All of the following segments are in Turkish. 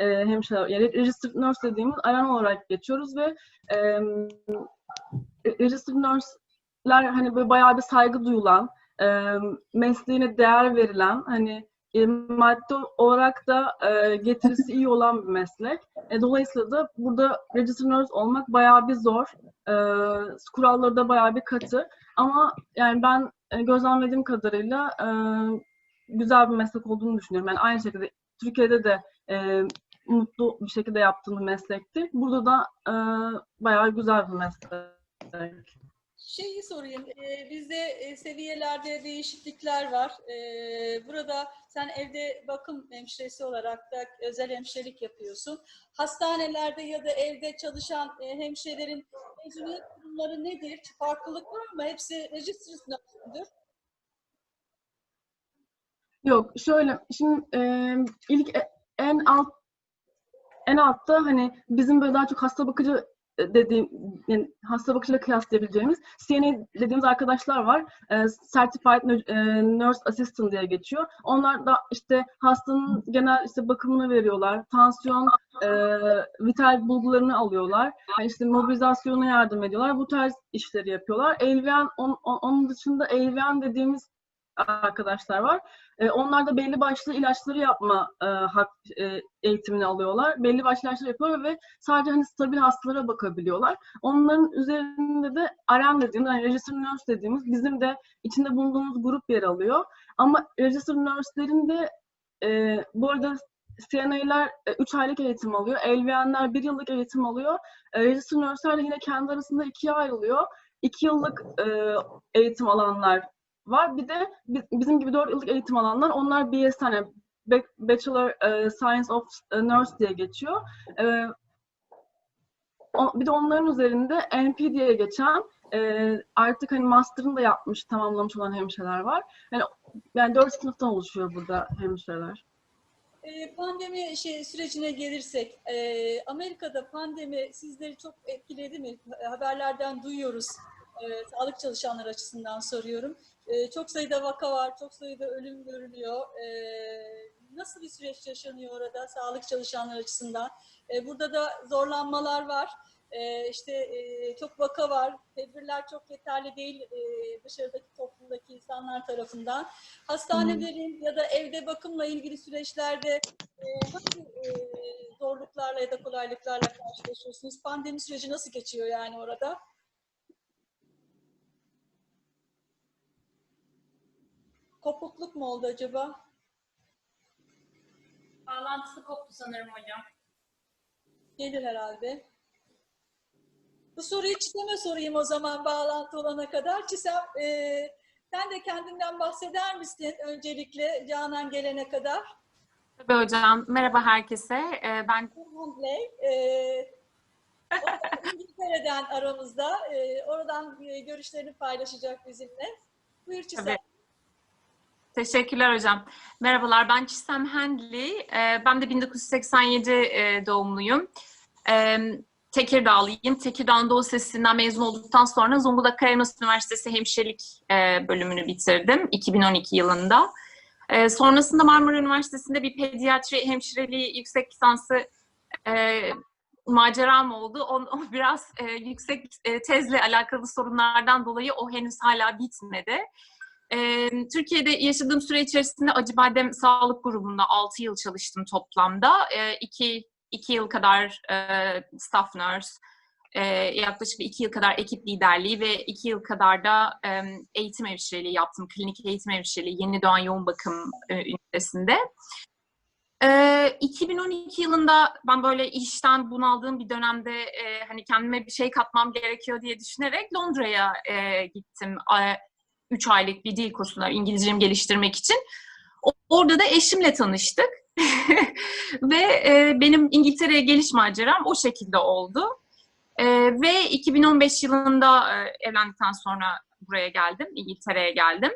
e, hemşire, yani registered nurse dediğimiz RN olarak geçiyoruz ve e, registered nurse'ler hani böyle bayağı bir saygı duyulan, e, mesleğine değer verilen, hani e, maddi olarak da e, getirisi iyi olan bir meslek. E, dolayısıyla da burada registered nurse olmak bayağı bir zor. E, kuralları da bayağı bir katı. Ama yani ben e, gözlemlediğim kadarıyla e, güzel bir meslek olduğunu düşünüyorum. Yani aynı şekilde Türkiye'de de e, mutlu bir şekilde yaptığım bir meslekti. Burada da e, bayağı güzel bir meslek. Şeyi sorayım, e, bizde e, seviyelerde değişiklikler var. E, burada sen evde bakım hemşiresi olarak da özel hemşirelik yapıyorsun. Hastanelerde ya da evde çalışan e, hemşirelerin mezuniyet durumları nedir? Farklılık var mı? Hepsi registrasyon müdür? Yok şöyle şimdi e, ilk e- en alt en altta hani bizim böyle daha çok hasta bakıcı e, dediğim yani hasta bakıcıyla kıyaslayabileceğimiz CNA dediğimiz arkadaşlar var. E, Certified e, Nurse Assistant diye geçiyor. Onlar da işte hastanın genel işte bakımını veriyorlar. Tansiyon, e, vital bulgularını alıyorlar. Yani işte mobilizasyona yardım ediyorlar. Bu tarz işleri yapıyorlar. LVN on- on- onun dışında LVN dediğimiz arkadaşlar var. E, onlar da belli başlı ilaçları yapma e, hak, e, eğitimini alıyorlar. Belli başlı ilaçlar yapıyorlar ve sadece hani stabil hastalara bakabiliyorlar. Onların üzerinde de RM dediğimiz, yani Registered Nurse dediğimiz bizim de içinde bulunduğumuz grup yer alıyor. Ama Registered Nurse'lerin de e, bu arada CNA'ler 3 aylık eğitim alıyor. LVN'ler 1 yıllık eğitim alıyor. E, Registered Nurse'ler yine kendi arasında 2'ye ayrılıyor. 2 yıllık e, eğitim alanlar var. Bir de bi- bizim gibi 4 yıllık eğitim alanlar onlar BS hani Ba- Bachelor e, Science of Nurse diye geçiyor. E, bir de onların üzerinde NP diye geçen e, artık hani master'ını da yapmış, tamamlamış olan hemşireler var. Yani yani 4 sınıftan oluşuyor burada hemşireler. E, Pandemi şey sürecine gelirsek, e, Amerika'da pandemi sizleri çok etkiledi mi? Haberlerden duyuyoruz. E, sağlık çalışanları açısından soruyorum. E, çok sayıda vaka var, çok sayıda ölüm görülüyor. E, nasıl bir süreç yaşanıyor orada sağlık çalışanları açısından? E, burada da zorlanmalar var. E, işte e, çok vaka var, tedbirler çok yeterli değil e, dışarıdaki toplumdaki insanlar tarafından. Hastanelerin ya da evde bakımla ilgili süreçlerde e, nasıl e, zorluklarla ya da kolaylıklarla karşılaşıyorsunuz? Pandemi süreci nasıl geçiyor yani orada? Kopukluk mu oldu acaba? Bağlantısı koptu sanırım hocam. Gelir herhalde. Bu soruyu Çisem'e sorayım o zaman bağlantı olana kadar. Çisem, e, sen de kendinden bahseder misin öncelikle Canan gelene kadar? Tabii hocam. Merhaba herkese. Ee, ben Handley, e, da İngiltere'den aramızda. E, oradan e, görüşlerini paylaşacak bizimle. Buyur Çisem. Tabii. Teşekkürler hocam. Merhabalar. Ben Çisem Handley. Ee, ben de 1987 e, doğumluyum. Ee, Tekirdağlıyım. Tekirdağ Anadolu Lisesi'nden mezun olduktan sonra Zonguldak Karayinos Üniversitesi Hemşirelik e, bölümünü bitirdim 2012 yılında. Ee, sonrasında Marmara Üniversitesi'nde bir pediatri hemşireliği yüksek lisansı e, maceram oldu. O, o biraz yüksek tezle alakalı sorunlardan dolayı o henüz hala bitmedi. E, Türkiye'de yaşadığım süre içerisinde Acıbadem Sağlık Grubu'nda 6 yıl çalıştım toplamda. 2 2 yıl kadar e, staff nurse, e, yaklaşık 2 yıl kadar ekip liderliği ve 2 yıl kadar da e, eğitim hemşireliği yaptım. Klinik eğitim hemşireliği Yeni Doğan Yoğun Bakım e, Ünitesi'nde. Ee, 2012 yılında ben böyle işten bunaldığım bir dönemde e, hani kendime bir şey katmam gerekiyor diye düşünerek Londra'ya e, gittim. E, üç aylık bir dil kursuna İngilizcemi geliştirmek için. Orada da eşimle tanıştık. Ve e, benim İngiltere'ye geliş maceram o şekilde oldu. E, ve 2015 yılında e, evlendikten sonra buraya geldim, İngiltere'ye geldim.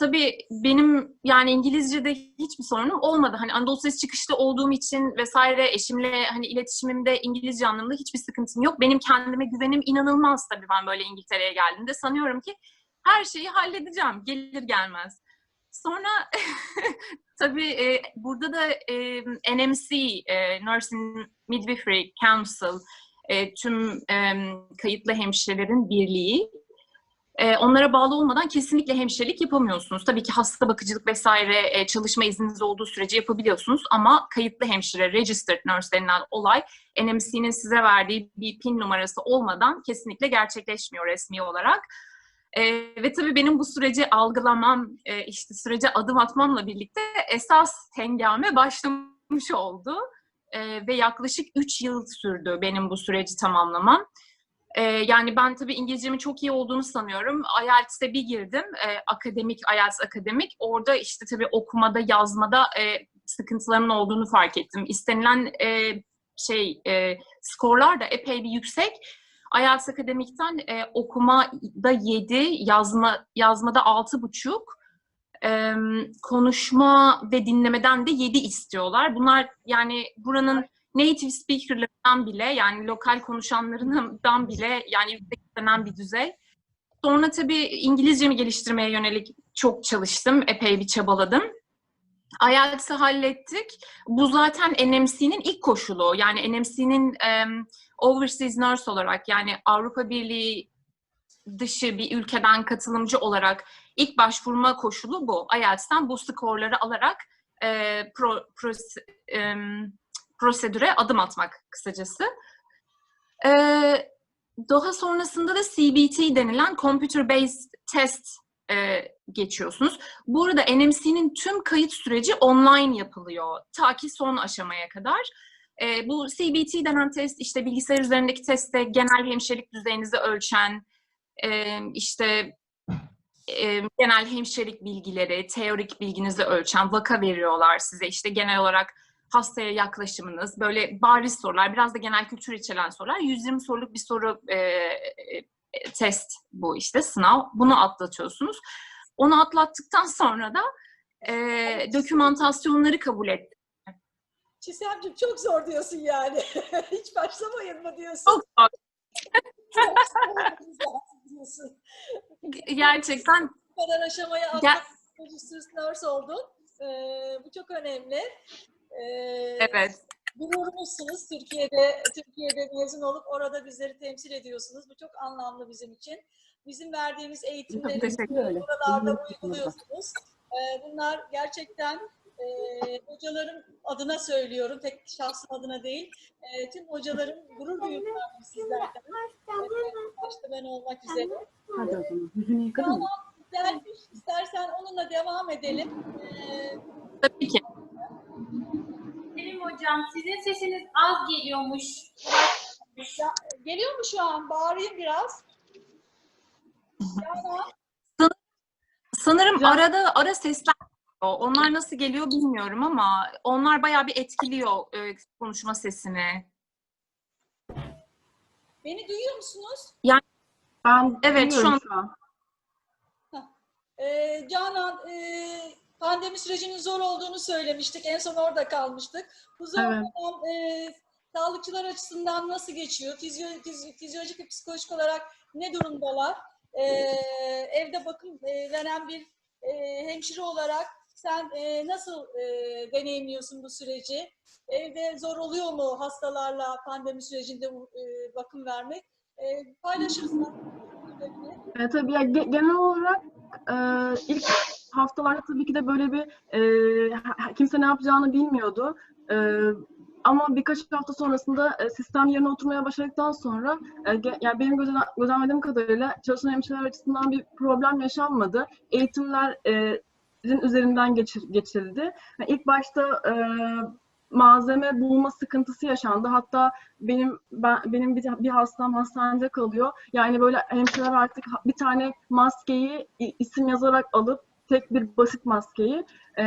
Tabii benim yani İngilizce'de hiçbir sorunum olmadı. Hani Anadolu Sesi çıkışta olduğum için vesaire eşimle hani iletişimimde İngilizce anlamında hiçbir sıkıntım yok. Benim kendime güvenim inanılmaz tabii ben böyle İngiltere'ye geldiğimde. Sanıyorum ki her şeyi halledeceğim gelir gelmez. Sonra tabii e, burada da e, NMC, e, Nursing Midwifery Council, e, tüm e, kayıtlı hemşirelerin birliği. E, onlara bağlı olmadan kesinlikle hemşirelik yapamıyorsunuz. Tabii ki hasta bakıcılık vesaire e, çalışma izniniz olduğu sürece yapabiliyorsunuz ama kayıtlı hemşire, registered nurse denilen olay NMC'nin size verdiği bir PIN numarası olmadan kesinlikle gerçekleşmiyor resmi olarak. E, ve tabii benim bu süreci algılamam, e, işte sürece adım atmamla birlikte esas hengame başlamış oldu. E, ve yaklaşık 3 yıl sürdü benim bu süreci tamamlamam. E, yani ben tabii İngilizcemin çok iyi olduğunu sanıyorum. IELTS'e bir girdim, e, akademik, IELTS akademik. Orada işte tabii okumada, yazmada e, sıkıntılarımın olduğunu fark ettim. İstenilen e, şey, e, skorlar da epey bir yüksek. IELTS akademikten e, okumada 7, yazma yazmada 6,5. E, konuşma ve dinlemeden de 7 istiyorlar. Bunlar yani buranın native speakerlarından bile yani lokal konuşanlarından bile yani yüksek istenen bir düzey. Sonra tabii İngilizcemi geliştirmeye yönelik çok çalıştım, epey bir çabaladım. IELTS'i hallettik. Bu zaten NMC'nin ilk koşulu. Yani NMC'nin um, overseas nurse olarak yani Avrupa Birliği dışı bir ülkeden katılımcı olarak ilk başvurma koşulu bu. IELTS'ten bu skorları alarak e, pro, pros, e, prosedüre adım atmak kısacası. E, daha sonrasında da CBT denilen Computer Based Test e, geçiyorsunuz. Bu arada NMC'nin tüm kayıt süreci online yapılıyor. Ta ki son aşamaya kadar. E, bu CBT denen test işte bilgisayar üzerindeki testte genel hemşirelik düzeyinizi ölçen, e, işte e, genel hemşirelik bilgileri, teorik bilginizi ölçen vaka veriyorlar size. İşte genel olarak hastaya yaklaşımınız, böyle bariz sorular, biraz da genel kültür içeren sorular. 120 soruluk bir soru e, e, test bu işte sınav. Bunu atlatıyorsunuz. Onu atlattıktan sonra da e, dokümantasyonları kabul et. Çisemciğim çok zor diyorsun yani. Hiç başlamayın mı diyorsun? Çok zor. Gerçekten Bu kadar atlatıp Registered Nurse oldun. Ee, bu çok önemli. Ee, evet. Gururumuzsunuz. Türkiye'de Türkiye'de mezun olup orada bizleri temsil ediyorsunuz. Bu çok anlamlı bizim için. Bizim verdiğimiz eğitimleri buralarda uyguluyorsunuz. Ee, bunlar gerçekten e, hocalarım adına söylüyorum, tek şahsım adına değil. E, tüm hocalarım gurur duyuyorlar sizlerden. Başta ben olmak üzere. Hadi o zaman. Yüzünü yıkadın mı? İstersen onunla devam edelim. E, Tabii ki. Hocam sizin sesiniz az geliyormuş. ya, geliyor mu şu an? Bağırayım biraz. Canan, Sanırım arada ara sesler onlar nasıl geliyor bilmiyorum ama onlar bayağı bir etkiliyor e, konuşma sesini. beni duyuyor musunuz? Ben Evet, şu duyuyorum an- Ee, Canan, e, pandemi sürecinin zor olduğunu söylemiştik. En son orada kalmıştık. Bu zor Evet. dönem e, sağlıkçılar açısından nasıl geçiyor? Fizyo, fiz- fizyolojik ve psikolojik olarak ne durumdalar? Ee, evde bakım e, veren bir e, hemşire olarak sen e, nasıl e, deneyimliyorsun bu süreci? Evde zor oluyor mu hastalarla pandemi sürecinde e, bakım vermek? E, paylaşırsan. E, tabii genel olarak e, ilk haftalarda tabii ki de böyle bir e, kimse ne yapacağını bilmiyordu. E, ama birkaç hafta sonrasında e, sistem yerine oturmaya başladıktan sonra e, yani benim gözlem- gözlemlediğim kadarıyla çalışan hemşireler açısından bir problem yaşanmadı. Eğitimler e, üzerinden geçir, geçirildi. Yani ilk başta e, malzeme bulma sıkıntısı yaşandı. Hatta benim ben, benim bir, bir hastam hastanede kalıyor. Yani böyle hemşireler artık bir tane maskeyi isim yazarak alıp tek bir basit maskeyi e,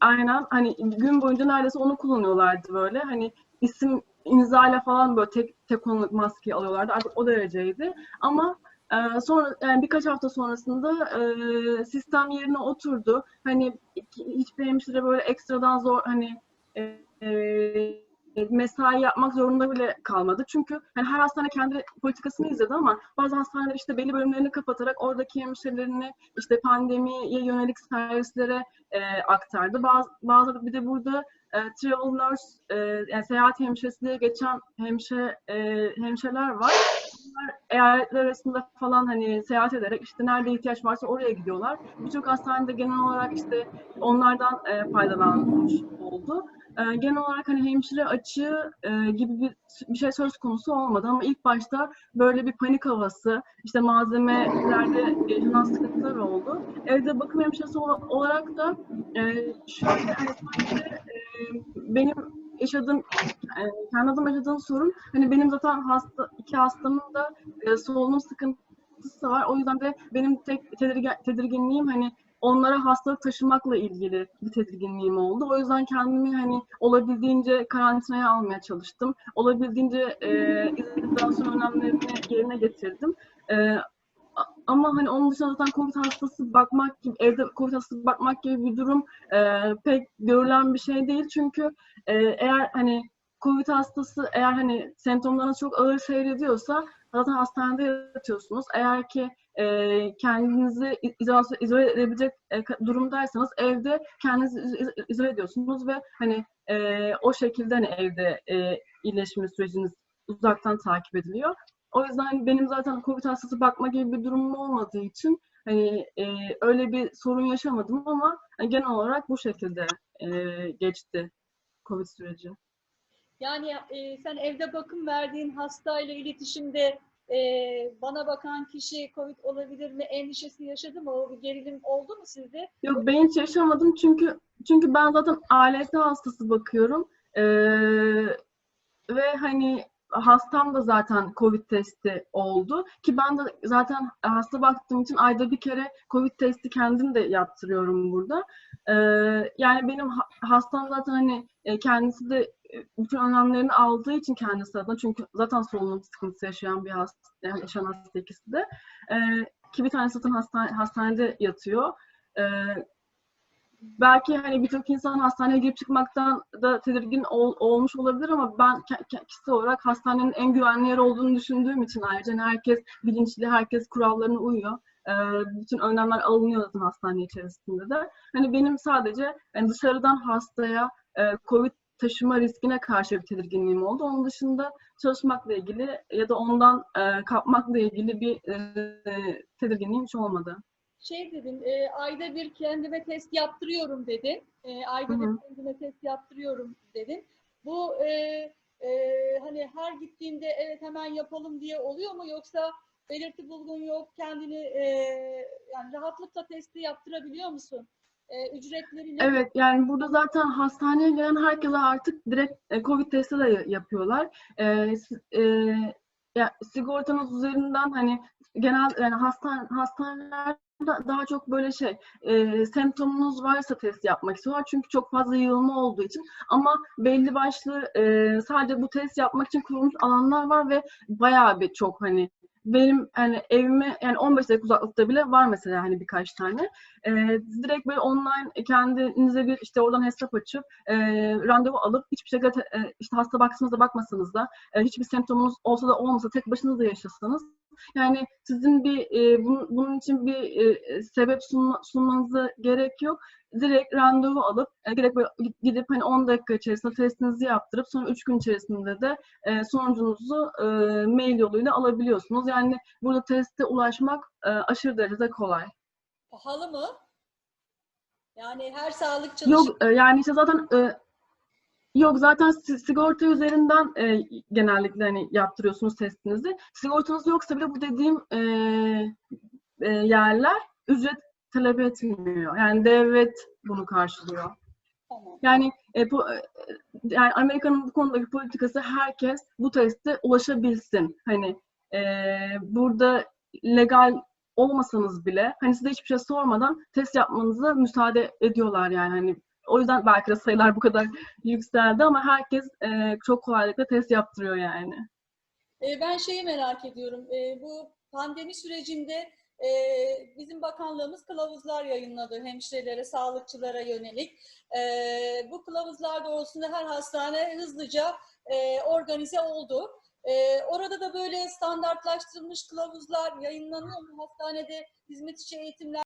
aynen hani gün boyunca neredeyse onu kullanıyorlardı böyle. Hani isim imzayla falan böyle tek tek konuluk maskeyi alıyorlardı. Artık o dereceydi. Ama e, sonra yani birkaç hafta sonrasında e, sistem yerine oturdu. Hani hiçbir hemşire böyle ekstradan zor hani e, e, mesai yapmak zorunda bile kalmadı. Çünkü hani her hastane kendi politikasını izledi ama bazı hastaneler işte belli bölümlerini kapatarak oradaki hemşirelerini işte pandemiye yönelik servislere e, aktardı. Bazı, bazı bir de burada e, travel nurse e, yani seyahat hemşiresi geçen hemşire e, hemşireler var. Bunlar eyaletler arasında falan hani seyahat ederek işte nerede ihtiyaç varsa oraya gidiyorlar. Birçok hastanede genel olarak işte onlardan e, faydalanmış oldu. E, genel olarak hani hemşire açığı e, gibi bir, bir şey söz konusu olmadı ama ilk başta böyle bir panik havası, işte malzemelerde yaşanan sıkıntılar oldu. Evde bakım hemşiresi ol- olarak da e, şöyle hani e, benim yaşadığım, e, kendi adıma yaşadığım sorun hani benim zaten hasta, iki hastamın da e, solunum sıkıntısı var. O yüzden de benim tek tedirgin, tedirginliğim hani onlara hastalık taşımakla ilgili bir tedirginliğim oldu. O yüzden kendimi hani olabildiğince karantinaya almaya çalıştım. Olabildiğince e, izolasyon önlemlerini yerine getirdim. E, ama hani onun dışında zaten COVID hastası bakmak gibi, evde COVID hastası bakmak gibi bir durum e, pek görülen bir şey değil. Çünkü e, eğer hani COVID hastası eğer hani semptomlarınız çok ağır seyrediyorsa zaten hastanede yatıyorsunuz. Eğer ki kendinizi izolasyon, izole edebilecek e, durumdaysanız evde kendinizi iz- iz- izole ediyorsunuz ve hani e, o şekilde hani evde e, iyileşme süreciniz uzaktan takip ediliyor. O yüzden hani benim zaten COVID hastası bakma gibi bir durumum olmadığı için hani e, öyle bir sorun yaşamadım ama hani genel olarak bu şekilde e, geçti COVID süreci. Yani e, sen evde bakım verdiğin hastayla iletişimde e, bana bakan kişi COVID olabilir mi endişesi yaşadı mı? O bir gerilim oldu mu sizde? Yok ben hiç yaşamadım çünkü çünkü ben zaten ALS hastası bakıyorum. Ee, ve hani hastam da zaten Covid testi oldu ki ben de zaten hasta baktığım için ayda bir kere Covid testi kendim de yaptırıyorum burada. Ee, yani benim ha- hastam zaten hani e, kendisi de e, bütün önlemlerini aldığı için kendisi adına çünkü zaten solunum sıkıntısı yaşayan bir hasta, yaşayan hasta ikisi de. Ee, ki bir tanesi zaten hastane, hastanede yatıyor. Ee, belki hani birçok insan hastaneye girip çıkmaktan da tedirgin ol- olmuş olabilir ama ben kişisel olarak hastanenin en güvenli yer olduğunu düşündüğüm için ayrıca hani herkes bilinçli, herkes kurallarına uyuyor. Ee, bütün önlemler alınıyor zaten hastane içerisinde de. Hani benim sadece yani dışarıdan hastaya e, COVID taşıma riskine karşı bir tedirginliğim oldu. Onun dışında çalışmakla ilgili ya da ondan e, kapmakla ilgili bir e, tedirginliğim hiç olmadı. Şey dedin, e, ayda bir kendime test yaptırıyorum dedin. E, ayda Hı hı. bir kendime test yaptırıyorum dedin. Bu e, e, hani her gittiğinde evet hemen yapalım diye oluyor mu yoksa belirti bulgun yok kendini e, yani rahatlıkla testi yaptırabiliyor musun? E, ücretleri ne? Evet yani burada zaten hastaneye gelen herkese artık direkt e, Covid testi de yapıyorlar. E, e, ya, sigortanız üzerinden hani genel yani hastane, hastanelerde daha çok böyle şey e, semptomunuz varsa test yapmak istiyorlar. Çünkü çok fazla yığılma olduğu için ama belli başlı e, sadece bu test yapmak için kurulmuş alanlar var ve bayağı bir çok hani benim hani evime yani 15 dakika uzaklıkta bile var mesela hani birkaç tane. E, direkt böyle online kendinize bir işte oradan hesap açıp e, randevu alıp hiçbir şekilde e, işte hasta baksanız da bakmasanız da e, hiçbir semptomunuz olsa da olmasa tek başınıza yaşasanız yani sizin bir e, bunun, bunun için bir e, sebep sunma, sunmanıza gerek yok. Direkt randevu alıp e, direkt böyle gidip hani 10 dakika içerisinde testinizi yaptırıp sonra 3 gün içerisinde de e, sonucunuzu e, mail yoluyla alabiliyorsunuz. Yani burada teste ulaşmak e, aşırı derecede kolay. Pahalı mı? Yani her sağlık çalışanı Yok e, yani işte zaten e, yok zaten si- sigorta üzerinden e, genellikle hani yaptırıyorsunuz testinizi. Sigortanız yoksa bile bu dediğim e, e, yerler ücret talep etmiyor. Yani devlet bunu karşılıyor. Yani e, bu e, yani Amerika'nın bu konudaki politikası herkes bu teste ulaşabilsin. Hani e, burada legal olmasanız bile hani size hiçbir şey sormadan test yapmanıza müsaade ediyorlar yani hani o yüzden belki de sayılar bu kadar yükseldi ama herkes e, çok kolaylıkla test yaptırıyor yani. E, ben şeyi merak ediyorum. E, bu pandemi sürecinde e, bizim bakanlığımız kılavuzlar yayınladı hemşirelere, sağlıkçılara yönelik. E, bu kılavuzlar doğrultusunda her hastane hızlıca e, organize oldu. E, orada da böyle standartlaştırılmış kılavuzlar yayınlanıyor? Hastanede hizmet içi eğitimler